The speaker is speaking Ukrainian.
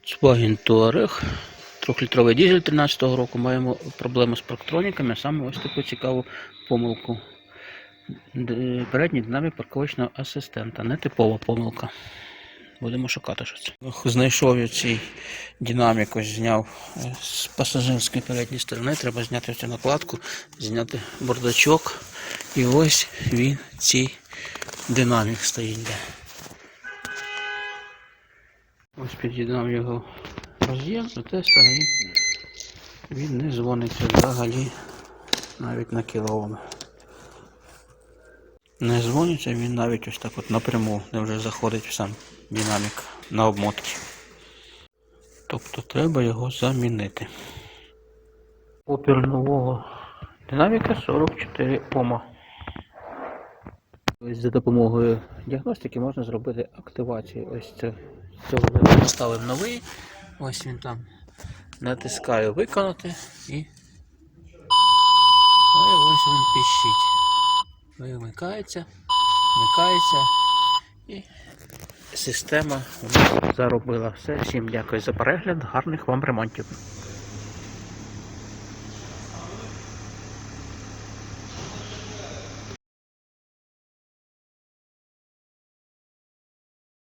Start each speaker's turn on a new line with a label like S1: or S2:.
S1: Volkswagen Touareg, 3-літровий дизель 13-го року. Маємо проблему з парктроніками, саме ось таку цікаву помилку. Передній динамік парковочного асистента. Нетипова помилка. Будемо шукати що це. Знайшов я цей динамік, ось зняв е, з пасажирської передньої сторони. Треба зняти цю накладку, зняти бардачок. І ось він, цей динамік стоїть. Ось під'єднав його роз'єм, затестив, і він не дзвониться взагалі навіть на кілоом. Не дзвониться він навіть ось так от напряму, де вже заходить в сам динамік на обмотки. Тобто треба його замінити. Опір нового динаміка 44 Ома. Ось за допомогою діагностики можна зробити активацію. Ось це цього ми поставимо новий. Ось він там. Натискаю виконати і. Ой, ось він піщить. Вимикається, вмикається і система у нас заробила все. Всім дякую за перегляд, гарних вам ремонтів.